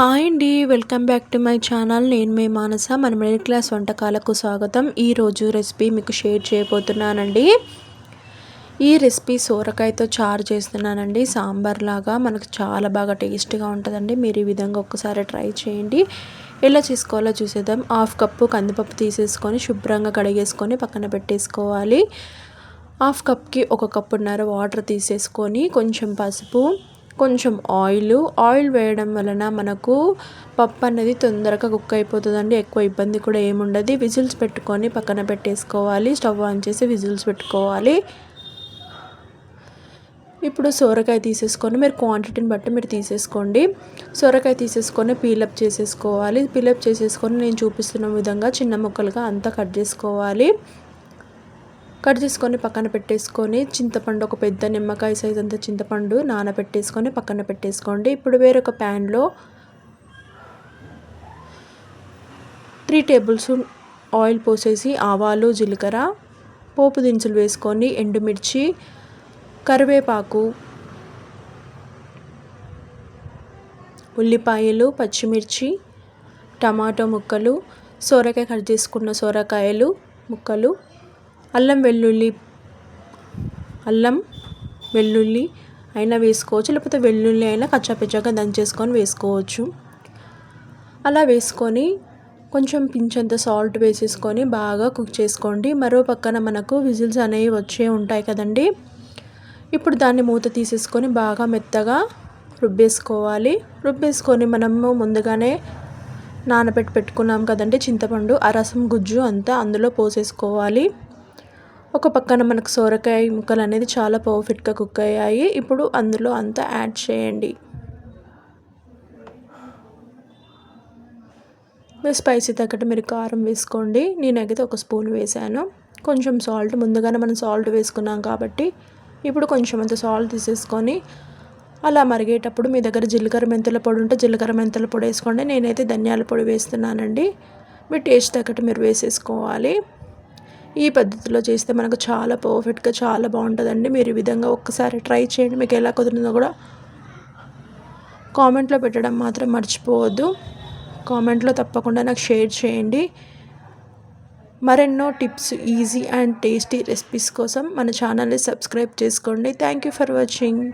Hi అండి welcome back to my channel. నేను మే మానస మన మిడిల్ క్లాస్ వంటకాలకు స్వాగతం. ఈరోజు రెసిపీ మీకు షేర్ చేయబోతున్నానండి. ఈ రెసిపీ సోరకాయతో చారు చేస్తున్నానండి. సాంబార్ లాగా మనకు చాలా బాగా టేస్ట్గా ఉంటుందండి. మీరు ఈ విధంగా ఒక్కసారి ట్రై చేయండి. ఎలా చేసుకోవాలో చూసేద్దాం. హాఫ్ కప్పు కందిపప్పు తీసేసుకొని శుభ్రంగా కడిగేసుకొని పక్కన పెట్టేసుకోవాలి. హాఫ్ కప్కి ఒక కప్పున్నర వాటర్ తీసేసుకొని కొంచెం పసుపు కొంచెం ఆయిల్. ఆయిల్ వేయడం వలన మనకు పప్పు అనేది తొందరగా కుక్ అయిపోతుందండి. ఎక్కువ ఇబ్బంది కూడా ఏముండదు. విజిల్స్ పెట్టుకొని పక్కన పెట్టేసుకోవాలి. స్టవ్ ఆన్ చేసి విజిల్స్ పెట్టుకోవాలి. ఇప్పుడు సోరకాయ తీసేసుకొని మీరు క్వాంటిటీని బట్టి మీరు తీసేసుకోండి. సొరకాయ తీసేసుకొని పీలప్ చేసేసుకోవాలి. పీలప్ చేసేసుకొని నేను చూపిస్తున్న విధంగా చిన్న ముక్కలుగా అంతా కట్ చేసుకోవాలి. కట్ చేసుకొని పక్కన పెట్టేసుకొని చింతపండు ఒక పెద్ద నిమ్మకాయ సైజ్ అంత చింతపండు నానబెట్టేసుకొని పక్కన పెట్టేసుకోండి. ఇప్పుడు వేరొక ప్యాన్లో త్రీ టేబుల్ స్పూన్ ఆయిల్ పోసేసి ఆవాలు జీలకర్ర పోపు దినుసులు వేసుకొని ఎండుమిర్చి కరివేపాకు ఉల్లిపాయలు పచ్చిమిర్చి టమాటో ముక్కలు సొరకాయ కట్ చేసుకున్న సొరకాయలు ముక్కలు అల్లం వెల్లుల్లి అల్లం వెల్లుల్లి అయినా వేసుకోవచ్చు. లేకపోతే వెల్లుల్లి అయినా కచ్చాపిచ్చాగా దంచేసుకొని వేసుకోవచ్చు. అలా వేసుకొని కొంచెం పించంత సాల్ట్ వేసేసుకొని బాగా కుక్ చేసుకోండి. మరో పక్కన మనకు విజిల్స్ అనేవి వచ్చే ఉంటాయి కదండి. ఇప్పుడు దాన్ని మూత తీసేసుకొని బాగా మెత్తగా రుబ్బేసుకోవాలి. రుబ్బేసుకొని మనము ముందుగానే నానబెట్టి పెట్టుకున్నాం కదండి చింతపండు ఆ రసం గుజ్జు అంతా అందులో పోసేసుకోవాలి. ఒక పక్కన మనకు సోరకాయ ముక్కలు అనేది చాలా పర్ఫెక్ట్గా కుక్ అయ్యాయి. ఇప్పుడు అందులో అంతా యాడ్ చేయండి. మీరు స్పైసీ తగ్గట్టు మీరు కారం వేసుకోండి. నేనైతే ఒక స్పూన్ వేసాను. కొంచెం సాల్ట్ ముందుగానే మనం సాల్ట్ వేసుకున్నాం కాబట్టి ఇప్పుడు కొంచెం అంత సాల్ట్ తీసేసుకొని అలా మరిగేటప్పుడు మీ దగ్గర జీలకర్ర మెంతుల పొడి ఉంటే జీలకర్ర మెంతుల పొడి వేసుకోండి. నేనైతే ధనియాల పొడి వేస్తున్నానండి. మీ టేస్ట్ తగ్గట్టు మీరు వేసేసుకోవాలి. ఈ పద్ధతిలో చేస్తే మనకు చాలా పర్ఫెక్ట్గా చాలా బాగుంటుందండి. మీరు ఈ విధంగా ఒక్కసారి ట్రై చేయండి. మీకు ఎలా కుదిరిందో కూడా కామెంట్లో పెట్టడం మాత్రం మర్చిపోవద్దు. కామెంట్లో తప్పకుండా నాకు షేర్ చేయండి. మరెన్నో tips easy and tasty recipes కోసం మన ఛానల్ని సబ్స్క్రైబ్ చేసుకోండి. Thank you for watching.